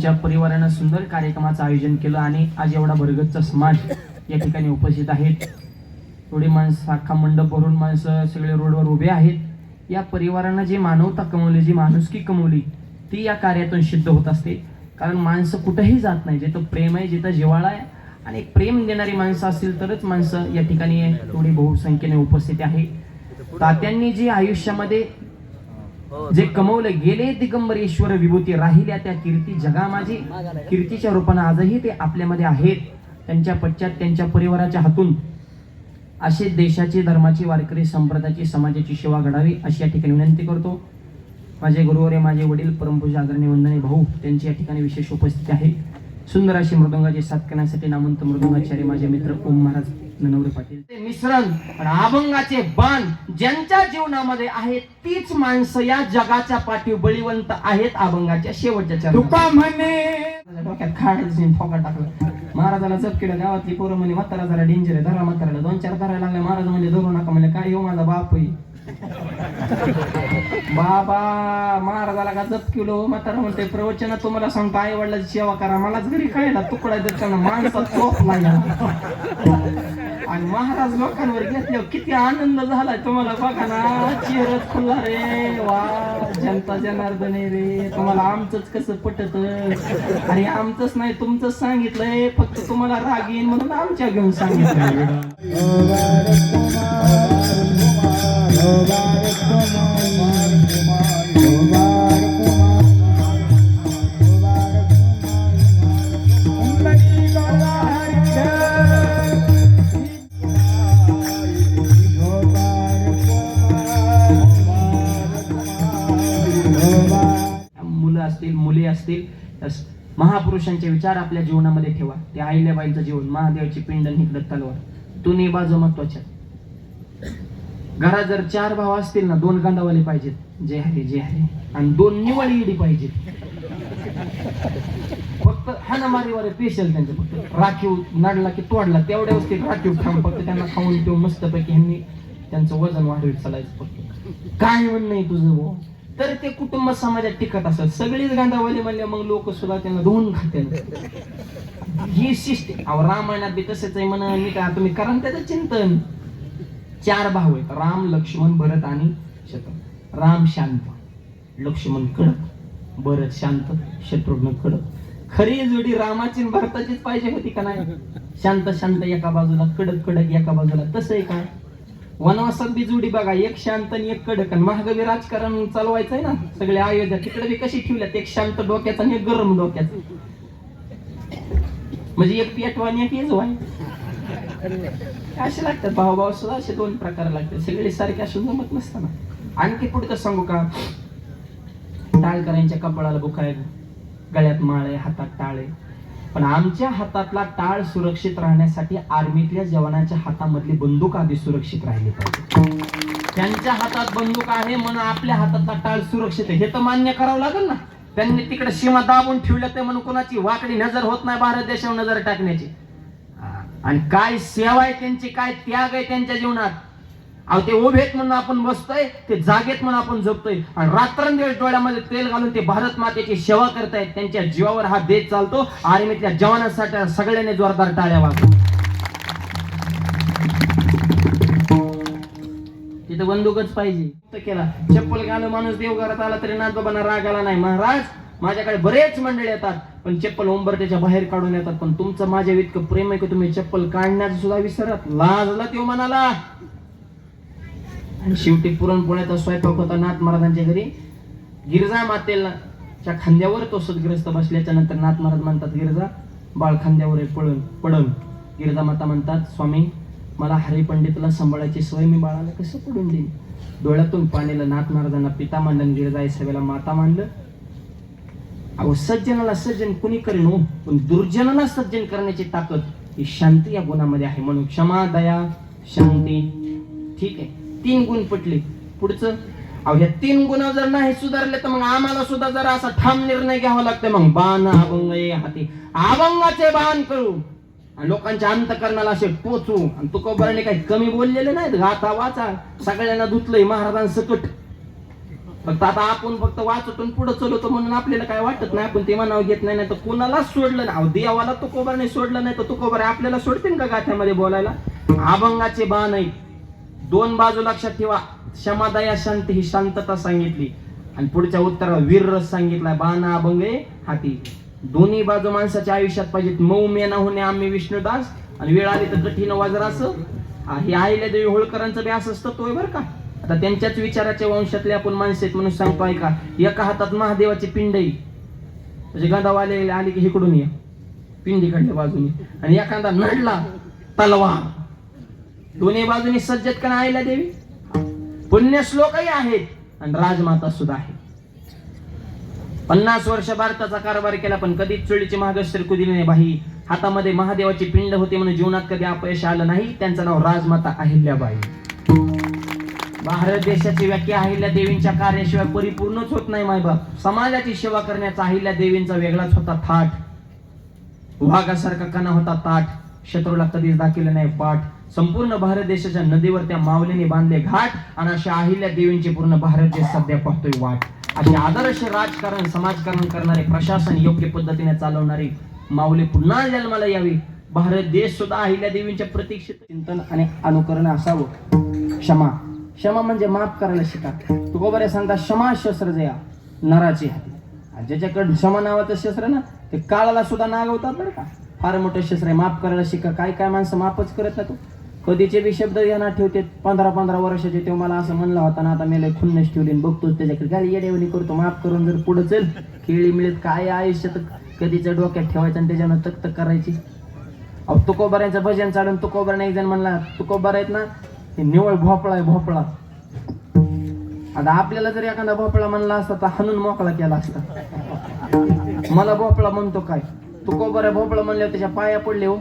त्यांच्या परिवारानं सुंदर कार्यक्रमाचं आयोजन केलं आणि आज एवढा भरगतचा समाज या ठिकाणी उपस्थित आहेत. थोडी माणसं अख्खा मंडप भरून माणसं सगळे रोडवर उभे आहेत. या परिवारानं जी मानवता कमवली जी माणुसकी कमवली ती या कार्यातून सिद्ध होत असते. कारण माणसं कुठंही जात नाही. जिथं प्रेम आहे जिथं जिवाळा आहे आणि प्रेम देणारी माणसं असतील तरच माणसं या ठिकाणी थोडी बहुसंख्येने उपस्थित आहे. तात्यांनी जी आयुष्यामध्ये जे कमवले गेले दिगंबर ईश्वर विभूती राहिल्या त्या कीर्ती जगा माझी कीर्तीच्या रूपानं आजही ते आपल्यामध्ये आहेत. त्यांच्या पश्चात त्यांच्या परिवाराच्या हातून असे देशाची धर्माची वारकरी संप्रदायाची समाजाची सेवा घडावी अशी या ठिकाणी विनंती करतो. माझे गुरुवारे माझे वडील परमपूजा आदरणीय वंदने भाऊ त्यांची या ठिकाणी विशेष उपस्थिती आहे. सुंदर अशी मृदंगाची साथ करण्यासाठी नामवंत मृदंगाचार्य माझे मित्र ओम महाराज. ननवरे पाटील. ते मिश्रण आणि अभंगाचे बाण ज्यांच्या जीवनामध्ये आहेत तीच माणसं या जगाच्या पाठी बळीवंत आहेत अभंगाच्या शेवटच्या. तुका म्हणे. डोक्यात खाडच फोका टाकलं. महाराजाला जपकिडं गावातली पोरं म्हणे म्हातारा जरा डेंजर आहे धरा म्हाताराला दोन चार धरायला लागले महाराज म्हणजे धरू नका म्हणजे काय येऊ माझा बाप आहे? बाबा महाराजाला का जप किलो? म्हातारा म्हणते प्रवचन तुम्हाला सांगतो आई वडिलाची सेवा करा. मलाच घरी खायला तुकडा देत त्यांना माणसात चोप लागला. आणि महाराज लोकांवर घेतल्यावर किती आनंद झालाय तुम्हाला बघा ना. चेहरच खुल्ला रे. वा जनता जनार्दन आहे रे. तुम्हाला आमचंच कसं पटत? आणि आमचंच नाही तुमचंच सांगितलंय. फक्त तुम्हाला राग येईन म्हणून आमच्या घेऊन सांगितलं असतील महापुरुषांचे विचार आपल्या जीवनामध्ये ठेवा. ते आईल्याबाईंचं जीवन महादेवाची पिंड निकडत तलवार. दोन्ही बाजू महत्त्वाच्या घरात जर चार भाव असतील ना दोन कांदावाले पाहिजेत. जे हरे जे हरे. आणि दोन निवळ इडी पाहिजेत. फक्त हाणामारीवाले पेशल त्यांचं फक्त. राखीव नडला की तोडला तेवढ्या वस्तीत राखीव ठाम फक्त त्यांना खाऊन पिऊन मस्तपैकी ह्यांनी त्यांचं वजन वाढवीत चालायचं फक्त. काय म्हणणं आहे तुझं भाऊ. तर ते कुटुंब समाजात टिकत असत सगळीच गांधावली म्हणले मग लोक सुद्धा त्यांना धुवून खाते ही शिष्ट अहो रामायणात बी तसंच आहे म्हणा मी काय तुम्ही करा त्याचं चिंतन. चार भाऊ आहेत राम लक्ष्मण भरत आणि शत्रू. राम शांत लक्ष्मण कडक भरत शांत शत्रुघ्न कडक. खरी जोडी रामाची भारताचीच भरताचीच पाहिजे होती का नाही? शांत शांत एका बाजूला कडक कडक एका बाजूला. तसं आहे का? वनवासात बी जोडी बघा एक शांत आणि एक कडक. आणि महागवी राजकारण चालवायचं आहे ना सगळे अयोध्या तिकडे बी कशी ठेवल्यात? एक शांत डोक्याचा आणि एक गरम डोक्याचा. म्हणजे एक पेटवा आणि एक येजवा. असे लागतात भाऊ भाऊ सुद्धा असे दोन प्रकार लागतात. सगळे सारखे असून जमत नसताना आणखी पुढचं सांगू का? टाळकरांच्या कपाळाला बुक गळ्यात माळ हातात टाळे पण आमच्या हातातला टाळ सुरक्षित राहण्यासाठी आर्मीतल्या जवानाच्या हातामधली बंदूक आधी सुरक्षित राहिली पाहिजे. त्यांच्या हातात बंदूक आहे म्हणून आपल्या हातातला टाळ सुरक्षित आहे. हे तर मान्य करावं लागेल ना. त्यांनी तिकडे सीमा दाबून ठेवल्या ते म्हणून कोणाची वाकडी नजर होत नाही भारत देशावर नजर टाकण्याची. आणि काय सेवा आहे त्यांची काय त्याग आहे त्यांच्या जीवनात? अहो ते उभेत म्हणून आपण बसतोय ते जागेत म्हणून आपण जगतोय आणि रात्रंदिवस डोळ्यामध्ये तेल घालून ते भारत मातेची सेवा करतायत त्यांच्या जीवावर हा देश चालतो आर्मीतल्या जवानांसाठी सगळ्यांनी जोरदार टाळ्या वाजवू. तिथं बंदूकच पाहिजे. केला. चप्पल घालून माणूस देवघरात आला तरी नाथबाबांना राग आला नाही. महाराज माझ्याकडे बरेच मंडळी येतात पण चप्पल उंबरट्याच्या बाहेर काढून येतात. पण तुमचं माझ्या इतकं प्रेम आहे की तुम्ही चप्पल काढण्याचं सुद्धा विसरत. लाजला तो म्हणाला आणि शेवटी पुरणपोळ्याचा स्वयंपाक होता नाथ महाराजांच्या घरी. गिरजा मातेला च्या खांद्यावर तो सदग्रस्त बसल्याच्या नंतर नाथ महाराज म्हणतात गिरजा बाळ खांद्यावर पळून पडन. गिरजा माता म्हणतात स्वामी मला हरिपंडितला सांभाळायची सवय मी बाळाला कसं पडून देईन? डोळ्यातून पाणीला नाथ महाराजांना पिता मांडलं आणि गिरजा सभेला माता मांडलं अहो सज्जनाला सज्जन कुणी करेन हो? पण दुर्जनाला सज्जन करण्याची ताकद ही शांती या गुणामध्ये आहे. म्हणून क्षमा दया शांती ठीक आहे. तीन गुण पटले. पुढचं अहो ह्या तीन गुण जर नाही सुधारले तर मग आम्हाला सुद्धा जरा असा ठाम निर्णय घ्यावा लागतो मग बाण अभंग ये हाती. अभंगाचे बाण करू. आणि लोकांच्या अंतकरणाला असे टोचू. आणि तुकोबराने काही कमी बोललेले नाहीत. गाथा वाचा. सगळ्यांना धुतलंय महाराजांसकट फक्त आता आपण फक्त वाचतून पुढे चलवतो म्हणून आपल्याला काय वाटत नाही. आपण ते म्हणावं घेत नाही. नाही तर कुणालाच सोडलं नाही. अहो, देवाला तुकोबर सोडलं नाही तर तुकोबर आपल्याला सोडतील का गाथ्यामध्ये बोलायला? अभंगाचे बाण आहेत. दोन बाजू लक्षात ठेवा. क्षमादया शांती ही शांतता सांगितली. आणि पुढच्या उत्तराला वीर रस सांगितलाय बाणा अभंगे हाती. दोन्ही बाजू माणसाच्या आयुष्यात पाहिजेत. मऊ मेना होणे आम्ही विष्णुदास. आणि वेळ आली तर कठीण वज्रास हे आहिल्यादेवी होळकरांचं बी असं असतं तोय बरं का. आता त्यांच्याच विचाराच्या वंशातले आपण माणसे आहेत म्हणून सांगतो का एका हातात महादेवाची पिंडई म्हणजे गंधावाले आली की इकडून ये. पिंडीकडल्या बाजूने. आणि एखादा नडला तलवार. दोन्ही बाजूनी सज्जत का आईला देवी? पुण्य श्लोकही आहेत आणि राजमाता सुद्धा आहे पन्नास वर्ष भारताचा कारभार केला पण कधीच चुळीची मागस कुदिली नाही बाई. हातामध्ये महादेवाची पिंड होते म्हणून जीवनात कधी अपयश आलं नाही. त्यांचं नाव राजमाता अहिल्याबाई. भारत देशाची व्याख्या अहिल्या देवींच्या कार्याशिवाय परिपूर्णच होत नाही मायबाप समाजाची सेवा करण्याचा अहिल्या देवींचा वेगळाच होता थाट. वाघासारखा कणा होता ताट. शत्रूला कधीच दाखिले नाही. पाठ संपूर्ण भारत देशाच्या नदीवर त्या माऊलीने बांधले घाट आणि अशा अहिल्या देवींची पूर्ण भारत देश सध्या पाहतोय वाट. असे आदर्श राजकारण समाजकारण करणारे प्रशासन योग्य पद्धतीने चालवणारे माऊली पुन्हा जन्माला यावी. भारत देश सुद्धा अहिल्या देवींच्या प्रतीक्षित चिंतन आणि अनुकरण असावं. क्षमा. क्षमा म्हणजे माफ करायला शिका. तू बरे सांगता क्षमा शस्त्र जया नराची हाती. ज्याच्याकडे क्षमा नावाचं शस्त्र ना ते काळाला सुद्धा नागवतात बरं का. फार मोठं शस्त्र आहे माफ करायला शिका. काय काय माणसं माफच करत ना तू? कधीचे बी शब्द यांना ठेवते पंधरा पंधरा वर्षाचे. तेव्हा मला असं म्हणलं होता ना आता मी खुन्नस ठेवली बघतोच त्याच्याकडे. काय येडेवणी करतो माफ करून जर पुढं चल. खेळी मिळत काय आयुष्यात कधीच्या डोक्यात ठेवायचं आणि त्याच्यानं तक तक करायची? अहो तुकोबाऱ्यांचं भजन चालून तुकोबाऱ्याने एक जण म्हणला तुकोबार आहेत ना हे निवळ भोपळा आहे भोपळा. आता आपल्याला जर एखादा भोपळा म्हणला असता तर हनून मोकळा केला असता. मला भोपळा म्हणतो काय? तू कोबऱ्या भोपळा म्हणल्यावर त्याच्या पाया पडले हो?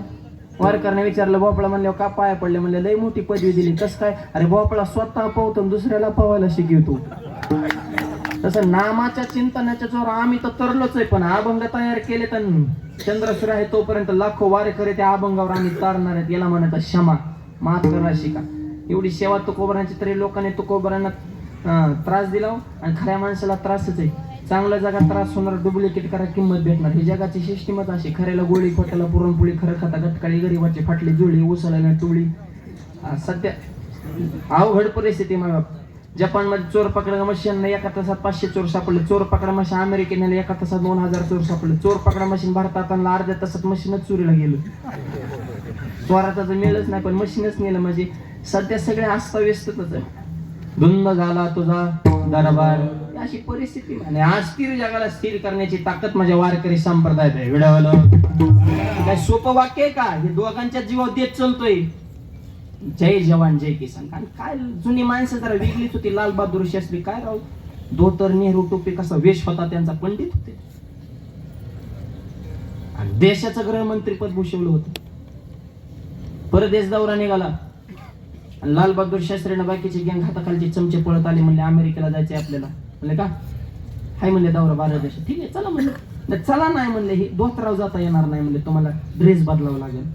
वारकरने विचारलं भोपळा म्हणल्यावर का पाया पडले? म्हणले लय मोठी पदवी दिली. कस काय? अरे भोपळा स्वतः पावतो आणि दुसऱ्याला पावायला शिकवतो तसं नामाच्या चिंतनाच्या जोर आम्ही तर तरलोच आहे पण अभंग तयार केले तर चंद्रसूर आहे तोपर्यंत लाखो वारेकरी त्या अभंगावर आम्ही तारणार आहेत. याला म्हणत क्षमा. माफ करा शिका. एवढी सेवा तुकोबरांची तरी लोकांनी तुकोबरांना त्रास दिला हो. आणि खऱ्या माणसाला त्रासच आहे. चांगल्या जगात त्रास होणार डुप्लिकेट करा किंमत भेटणार. ही जगाची सिस्टीमच अशी खऱ्याला गोळी खोट्याला पुरणपोळी खरं खाता गटकाळी गरीबाची फाटली जुळी उसाला टोळी सध्या अवघड परिस्थिती मग. जपानमध्ये चोर पकडा मशीन एका तासात पाचशे चोर सापडले. चोर पकडा मशीन अमेरिकेने एका तासात दोन हजार चोर सापडले. चोर पकडा मशीन भारतात आणलं अर्ध्या तासात मशीनच चोरीला गेलं. चोराचा तर मेलच नाही पण मशीनच नेलं म्हणजे सध्या सगळे अस्ताव्यस्तच आहे. धुंद झाला तुझा दरबार. अशी परिस्थिती आणि आज स्थिर जगाला स्थिर करण्याची ताकद माझ्या वारकरी संप्रदायात आहे. वेळावलं काय सोपं वाक्य आहे का? हे दोघांच्या जीवावर देत चलतोय. जय जवान जय किसान. कारण काय जुनी माणसं जरा वेगळीच होती. लाल बहादूर शास्त्री काय राहू धोतर नेहरू टोपी कसा वेश होता त्यांचा? पंडित होते. आणि देशाचं गृहमंत्री पद भूषवलं होतं. परदेश दौरा निघाला. आणि लाल बहादूर शास्त्रीनं बाकीचे गँग हाताखालचे चमचे पळत आले म्हणले अमेरिकेला जायचे आपल्याला. म्हणले का? हाय म्हणले दौरा भारत देशात ठीक आहे चला म्हणलं. नाही, चला नाही म्हणले हे धोतराव जाता येणार नाही म्हणले तुम्हाला ड्रेस बदलावा लागेल.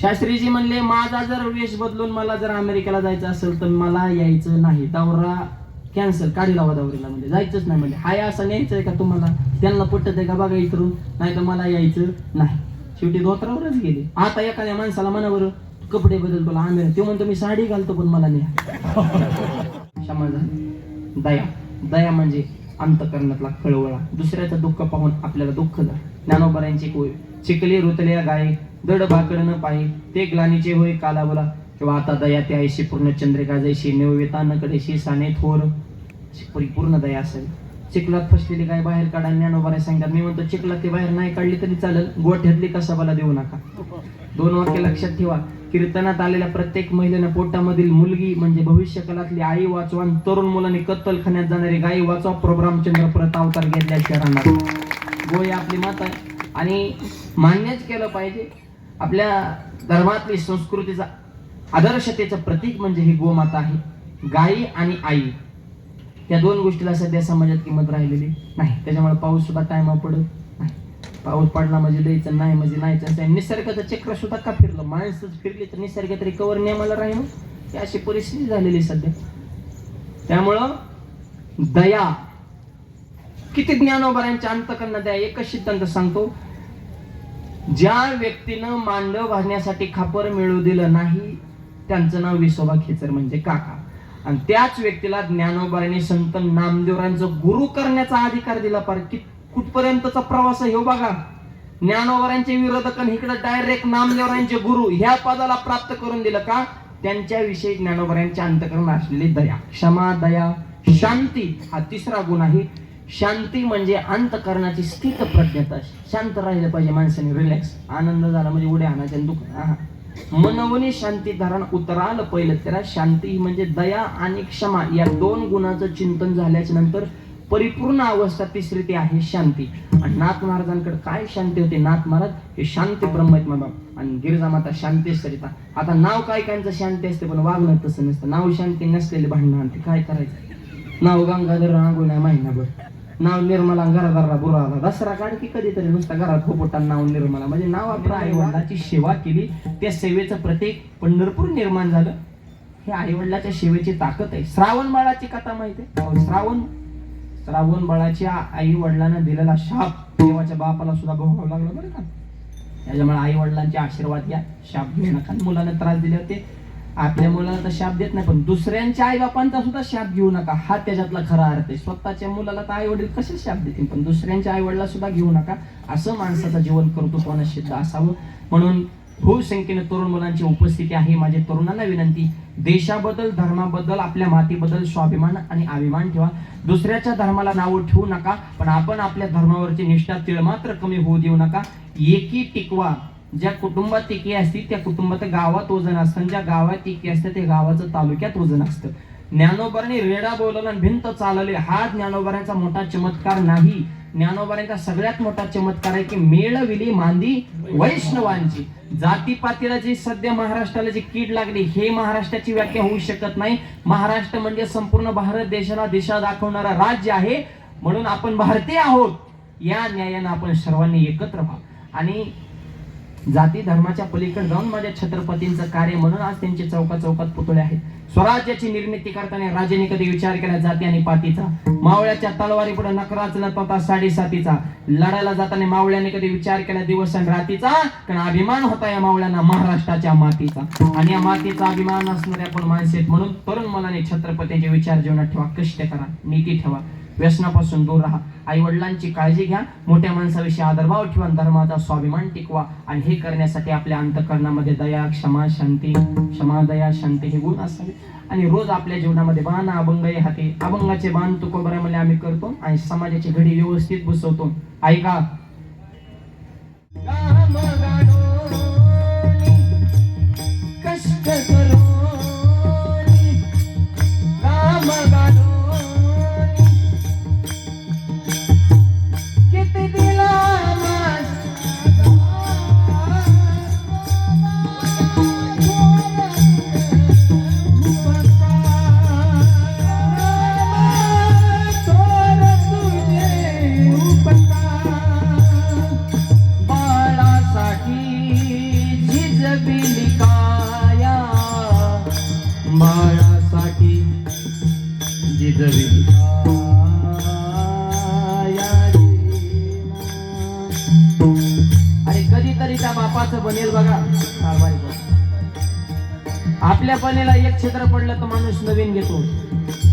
शास्त्रीजी म्हणले माझा जर वेश बदलून मला जर अमेरिकेला जायचं असेल तर मला यायचं नाही. दौरा कॅन्सल काढी लावा दौरीला म्हणजे जायचंच नाही म्हणजे हाय असं न्यायचंय का तुम्हाला? त्यांना पटत आहे का बघा इकडून? नाही तर मला यायचं नाही. शेवटी धोत्रावरच गेले. आता एखाद्या माणसाला मनावर कपडे बदल तुला आम्ही ते म्हणतो मी साडी घालतो पण मला नाही क्षमा झाली. दया. दया म्हणजे अंतकरणातला कळवळा. दुसऱ्याचं दुःख पाहून आपल्याला दुःख झालं. ज्ञानोबरांची कोय चिकली रुतल्या गाय दड भाकड न पाही ते ग्लानीचे होय काला बोला किंवा आता दया ते ऐशी पूर्ण चंद्रिका जैशी नेववेता कडेशी साने थोर. परिपूर्ण दया असेल. चिखलात फसलेली गाय बाहेर काढा ज्ञानोबाने सांगतात मी म्हणतो चिखलात ती बाहेर नाही काढली तरी चालेल. गोठ्यातली कसाबाला देऊ नका. दोन वाक्य लक्षात ठेवा. कीर्तनात आलेल्या प्रत्येक महिलेनं पोटामधील मुलगी म्हणजे भविष्य काळातली आई वाचवा आणि तरुण मुलांनी कत्तलखान्यात जाणारी गाई वाचवा प्रोग्राम चंद्र परत अवतार घेतल्याशिवाय राहणार गोई आपली माता आहे. आणि मान्यच केलं पाहिजे आपल्या धर्मातली संस्कृतीचा आदर्शतेचं प्रतीक म्हणजे ही गोमाता आहे. गाई आणि आई. या दोन गोष्टीला सध्या समाजात किंमत राहिलेली नाही. त्याच्यामुळे पाऊस सुद्धा टायमा पडत पाऊस पडला म्हणजे द्यायचं नाही म्हणजे नाही निसर्गाचं चक्र सुद्धा का फिरलं? माणसंच फिरली तर निसर्ग तरी कवर नियमाला राहील ही अशी परिस्थिती झालेली सध्या. त्यामुळं दया किती ज्ञानोबऱ्यांच्या अंतकरण द्या एकच सिद्धांत सांगतो. ज्या व्यक्तीनं मांडव भाजण्यासाठी खापर मिळू दिलं नाही त्यांचं नाव विसोबा खेचर म्हणजे काका. आणि त्याच व्यक्तीला ज्ञानोबाने संत नामदेवरांचं गुरु करण्याचा अधिकार दिला पार. किती कुठपर्यंतचा प्रवास आहे हो बघा. ज्ञानोवरांचे विरोधकांनी इकडे डायरेक्ट नामदेवरांचे गुरु ह्या पदाला प्राप्त करून दिलं का? त्यांच्याविषयी ज्ञानोबरांचे अंतकरण असलेली दया क्षमा दया शांती हा तिसरा गुण आहे. शांती म्हणजे अंतकरणाची स्थित प्रज्ञता. शांत राहिलं पाहिजे माणसाने रिलॅक्स आनंद झाला म्हणजे उड्या आणायचे आणि दुःख आहा. मनवनी शांती धारण उतराल पहिलं. त्याला शांती म्हणजे दया आणि क्षमा या दोन गुणाचं चिंतन झाल्याच्यानंतर परिपूर्ण अवस्था तिसरी ती आहे शांती. आणि नाथ महाराजांकडे काय शांती होते? नाथ महाराज हे शांती ब्रह्म आहेत बाबा. आणि गिरजा माता शांती सरिता आता नाव काय कायचं शांती असते? पण वागणं तसं नसतं. नाव शांती नसलेले भांडणं ते काय करायचं? नाव गंगाधर रांगो महिनाभर. नाव निर्मला घरादारला बुरा आला दसरा काढ की कधीतरी नुसता घरात खोपटा नाव निर्मला. म्हणजे नाव आपल्या आईवडिलाची सेवा केली. त्या सेवेचं प्रत्येक पंढरपूर निर्माण झालं. हे आईवडिलाच्या सेवेची ताकद आहे. श्रावण बाळाची कथा माहिती आहे? श्रावण श्रावण बाळाच्या आई वडिलांना दिलेला शाप देवाच्या बापाला सुद्धा भोगावं लागला बरं का? त्याच्यामुळे आई वडिलांचे आशीर्वाद घ्या शाप घेऊ नका. मुलांना त्रास दिले होते. आपल्या मुलाला तर शाप देत नाही पण दुसऱ्यांच्या आई बापांचा सुद्धा शाप घेऊ नका. हा त्याच्यातला खरा अर्थ आहे. स्वतःच्या मुलाला तर आई वडील कसे शाप देतील पण दुसऱ्यांच्या आई वडिला सुद्धा घेऊ नका. असं माणसाचं जीवन कर्तृत्वानं सिद्ध असावं. म्हणून हो संख्येने तरुण मुलांची उपस्थिती आहे. माझ्या तरुणांना विनंती देशाबद्दल धर्माबद्दल आपल्या मातीबद्दल स्वाभिमान आणि अभिमान ठेवा. दुसऱ्याच्या धर्माला नावं ठेवू नका पण आपण आपल्या धर्मावरची निष्ठा तिळ मात्र कमी होऊ देऊ नका. एकी टिकवा. ज्या कुटुंबात एकी असते त्या कुटुंबात गावात वजन असतं ज्या गावात एकी असते त्या गावाचं तालुक्यात वजन असतं ज्ञानोबरांनी रेडा बोलवला भिंत चालवले. हा ज्ञानोबारांचा मोठा चमत्कार नाही. ज्ञानोबारांचा सगळ्यात मोठा चमत्कार आहे की मेळविली मांदी वैष्णवांची. जातीपातीला जी सध्या महाराष्ट्राला जी कीड लागली हे महाराष्ट्राची व्याख्या होऊ शकत नाही. महाराष्ट्र म्हणजे संपूर्ण भारत देशाला दिशा दाखवणारा राज्य आहे. म्हणून आपण भारतीय आहोत. या न्यायानं आपण सर्वांनी एकत्र व्हा आणि जाती धर्माच्या पलीकडे जाऊन माझ्या छत्रपतींचं कार्य म्हणून आज त्यांचे चौका चौकात पुतळे आहेत. स्वराज्याची निर्मिती करताना राजाने कधी विचार केला जाती आणि पातीचा? मावळ्याच्या तलवारी पुढे नकराच होता साडेसातीचा. लढायला जाताना मावळ्याने कधी विचार केला दिवस आणि रातीचा? कारण अभिमान होता या मावळ्यांना महाराष्ट्राच्या मातीचा. आणि या मातीचा अभिमान असणारे आपण माणसे आहेत म्हणून तरुण मनाने छत्रपतींचे विचार जीवनात ठेवा कष्ट करा नीती ठेवा. व्यसनापासून दूर राहा. आई वडिलांची काळजी घ्या. मोठ्या माणसाविषयी आदरभाव ठेवा धर्माचा स्वाभिमान टिकवा. आणि हे करण्यासाठी आपल्या अंतकरणामध्ये दया क्षमा शांती क्षमा दया शांती हे गुण असावे. आणि रोज आपल्या जीवनामध्ये बाण अभंग हे हाते. अभंगाचे बाण तुकोबऱ्यामध्ये आम्ही करतो आणि समाजाची घडी व्यवस्थित बसवतो. ऐका आपल्या बनेला एक क्षेत्र पडलं तर माणूस नवीन घेतो.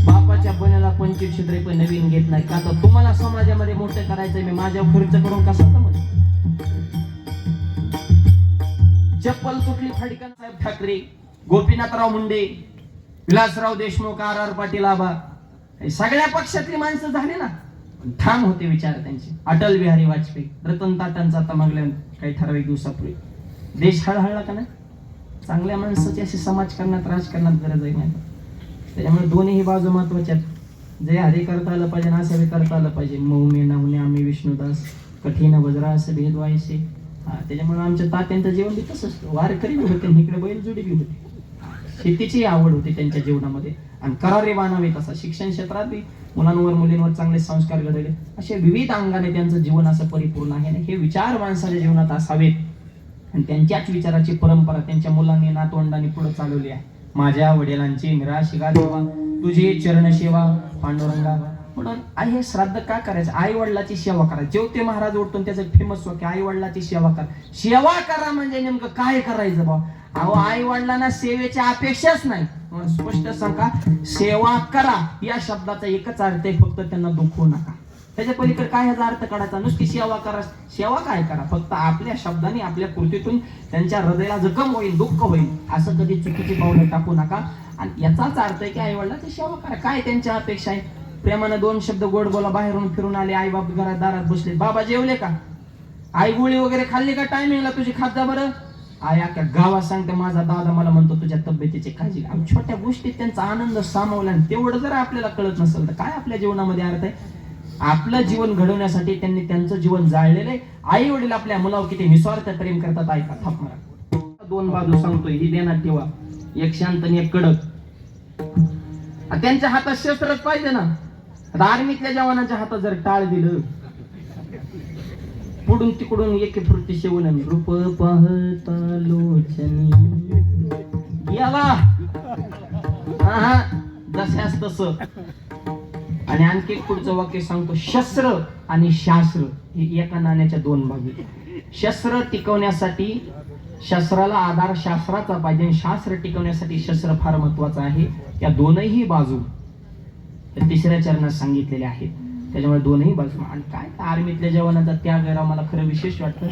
बापाच्या बनेला पंचवीस छिद्रे पण नवीन घेत नाही. का तर तुम्हाला समाजामध्ये मोठं करायचं मी माझ्या खर्च करून कसा जमत चप्पल तुटली फडकन साहेब ठाकरे गोपीनाथराव मुंडे विलासराव देशमुख आर आर पाटील आबा. सगळ्या पक्षातली माणसं झाली ना. ठाम होते विचार त्यांचे. अटल बिहारी वाजपेयी रतन टाटांचा आता मागल्या काही ठराविक दिवसापूर्वी. देश हळहळला का नाही? चांगल्या माणसाची अशी समाजकारणात राजकारणात गरज आहे नाही त्याच्यामुळे दोन्ही बाजू महत्त्वाच्या आहेत. जे आधी करता आलं पाहिजे ना असे करता आलं पाहिजे. मऊ मे नाहुने आम्ही विष्णुदास कठीण वज्रा असं भेद व्हायचे हा त्याच्यामुळे आमच्या तात्यांचं जीवन बी तसंच वारकरी बी होते इकडे बैलजोडी बी होती. शेतीची आवड होती त्यांच्या जीवनामध्ये. आणि करारे बाणावे तसा. शिक्षण क्षेत्रात बी मुलांवर मुलींवर चांगले संस्कार घडले असे विविध अंगाने त्यांचं जीवन असं परिपूर्ण आहे. आणि हे विचार माणसाच्या जीवनात असावेत. आणि त्यांच्याच विचाराची परंपरा त्यांच्या मुलांनी नातवंडांनी पुढे चालवली आहे. माझ्या वडिलांची निराशिका देवा तुझी चरण सेवा पांडुरंगा. म्हणून आई हे श्राद्ध का करायचं? आई वडिलाची सेवा करा. जेवते महाराज उठतो त्याचं फेमस वाक्य आई वडिलाची सेवा करा. सेवा करा म्हणजे नेमकं काय करायचं बा? अहो आई वडिलांना सेवेची अपेक्षाच नाही. म्हणून स्पष्ट सांगा सेवा करा. या शब्दाचा एकच अर्थ आहे फक्त त्यांना दुखवू नका. त्याच्या पलीकडे काय ह्याचा अर्थ काढायचा? नुसती सेवा करा. सेवा काय करा? फक्त आपल्या शब्दाने आपल्या कृतीतून त्यांच्या हृदयाला जखम होईल दुःख होईल असं कधी चुकीची पावलं टाकू नका. आणि याचाच अर्थ आहे की आई वडिलांची सेवा करा. काय त्यांच्या अपेक्षा आहे? प्रेमानं दोन शब्द गोड बोला बाहेरून फिरून आले आई बाप घरात दारात बसले. बाबा जेवले का? आई गोळी वगैरे खाल्ली का? टायमिंगला तुझी खात बरं. आई अख्या गावात सांगते माझा दादा मला म्हणतो तुझ्या तब्येतीची काळजी छोट्या गोष्टीत त्यांचा आनंद सामावला आणि तेवढं जर आपल्याला कळत नसेल तर काय आपल्या जीवनामध्ये अर्थ आहे? आपलं जीवन घडवण्यासाठी त्यांनी त्यांचं जीवन जाळलेलं आहे. आई वडील आपल्या मुलावर किती निस्वार्थ प्रेम करतात ऐका थाप मारा. दोन बाजू सांगतोय ही देणार ठेवा. एक शांत आणि एक कडक. त्यांच्या हातात शस्त्रच पाहिजे ना. आता आर्मीतल्या जवानाच्या हातात जर टाळ दिलं पुढून तिकडून एक फुर्ती शेवून रूप पाहता लोचनी. याला. हा हा जशास तस. आणि आणखी एक पुढचं वाक्य सांगतो. शस्त्र आणि शास्त्र ही एका नाण्याच्या दोन बाजू शस्त्र टिकवण्यासाठी शस्त्राला आधार शास्त्राचा पाहिजे आणि शास्त्र टिकवण्यासाठी शस्त्र फार महत्वाचं आहे. या दोनही बाजू तिसऱ्या चरणात सांगितलेल्या आहेत. त्याच्यामुळे दोनही बाजू आणि काय? आर्मीतल्या जवानाचा त्याग मला खरं विशेष वाटतं.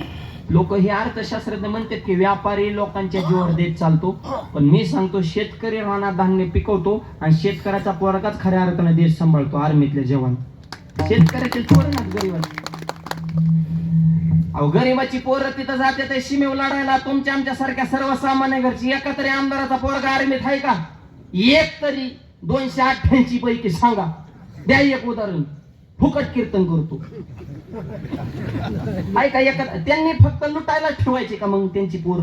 लोक हे अर्थशास्त्रज्ञ म्हणतात की व्यापारी लोकांच्या जीवावर देत चालतो. पण मी सांगतो शेतकरी राहणार धान्य पिकवतो आणि शेतकऱ्याचा पोरगाच खऱ्या अर्थाने देश सांभाळतो आर्मीतले जवान. शेतकऱ्याचे पोरं गरीबाचे. अहो गरीबाची पोरं तिथं जाते ते सीमेव लढायला तुमच्या आमच्या सारख्या सर्वसामान्य घरची एका तरी आमदाराचा पोरगा आर्मीत आहे का? एक तरी दोनशे अठ्ठ्याऐंशी पैकी सांगा. द्या एक उदाहरण. फुकट कीर्तन करतो. ऐका एका त्यांनी फक्त लुटायला ठेवायचे का मग त्यांची पोर?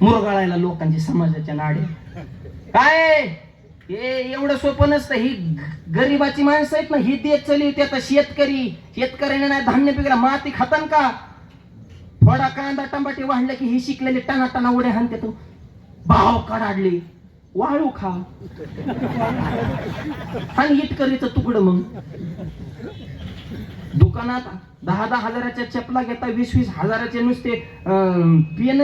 मुरगाळायला लोकांची समाजाच्या नाडे. काय? हे एवढं सोपं नसतं. ही गरीबाची गरिबाची माणसं आहेत ना ही देत चली होती. आता शेतकरी शेतकऱ्याने नाही धान्य पिकला माती खातान का? थोडा कांदा टमाटे वाढले की ही शिकलेली टना टना उडे हाणते तू भाव काढले वाळू खा. आणि इटकरीचं तुकडं मग. दुकानात दहा दहा हजाराच्या चपला घेता वीस वीस हजाराचे नुसते पेन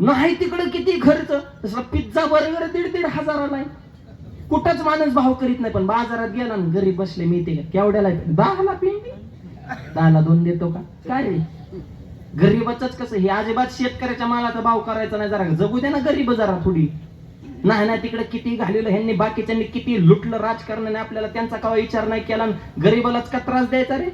नाही तिकडं किती खर्च? तसं पिझ्झा बर्गर दीड दीड हजाराला आहे कुठंच माणूस भाव करीत नाही पण बाजारात गेला ना घरी बसले मी ते केवढ्याला दहाला पिंडी? दहाला दोन देतो का? काय रे? गरीबाच कसं? हे अजिबात शेतकऱ्याच्या मालाचा भाव करायचा नाही जरा. जगू दे ना गरीब जरा थोडी. नाही नाही तिकडे किती घालेलं ह्यांनी बाकीच्यांनी किती लुटलं राजकारणाने आपल्याला त्यांचा काय विचार नाही केला गरीबालाच का त्रास द्यायचा रे?